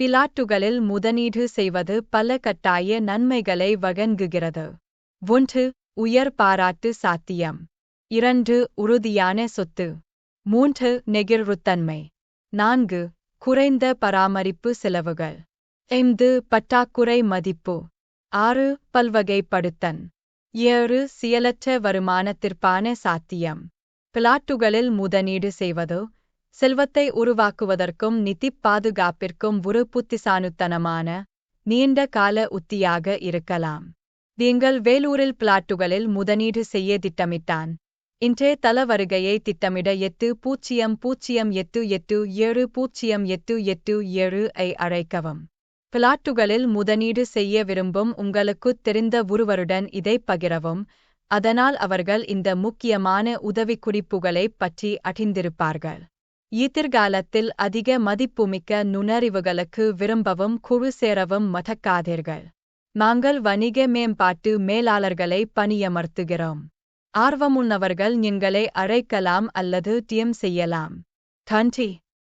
பிலாட்டுகளில் முதனீடு செய்வது பல கட்டாய நன்மைகளை வழங்குகிறது. ஒன்று உயர் பாராட்டு சாத்தியம். இரண்டு உறுதியான சொத்து. மூன்று நெகிழ்வுத்தன்மை. நான்கு குறைந்த பராமரிப்பு செலவுகள். ஐந்து பட்டாக்குறை மதிப்பு. ஆறு பல்வகைப்படுத்தன் ஏழு சியலற்ற வருமானத்திற்கான சாத்தியம். பிளாட்டுகளில் முதனீடு செய்வது செல்வத்தை உருவாக்குவதற்கும் நிதி பாதுகாப்பிற்கும் ஒரு புத்திசானுத்தனமான நீண்ட கால உத்தியாக இருக்கலாம். நீங்கள் வேலூரில் பிளாட்டுகளில் முதலீடு செய்ய திட்டமிட்டான். இன்றே தல வருகையை திட்டமிட எட்டு பூஜ்ஜியம் பூஜ்ஜியம் எட்டு எட்டு ஏழு பூஜ்ஜியம் எட்டு எட்டு ஏழு ஐ அழைக்கவும். பிளாட்டுகளில் முதலீடு செய்ய விரும்பும் உங்களுக்குத் தெரிந்த ஒருவருடன் இதை பகிரவும். அதனால் அவர்கள் இந்த முக்கியமான உதவிக்குறிப்புகளைப் பற்றி அறிந்திருப்பார்கள். எதிர்காலத்தில் அதிக மதிப்புமிக்க நுண்ணறிவுகளுக்கு விரும்பவும் குழு சேரவும் மதக்காதீர்கள். நாங்கள் வணிக மேம்பாட்டு மேலாளர்களை பணியமர்த்துகிறோம். ஆர்வமுள்ளவர்கள் எங்களை அழைக்கலாம் அல்லது டிஎம் செய்யலாம். நன்றி.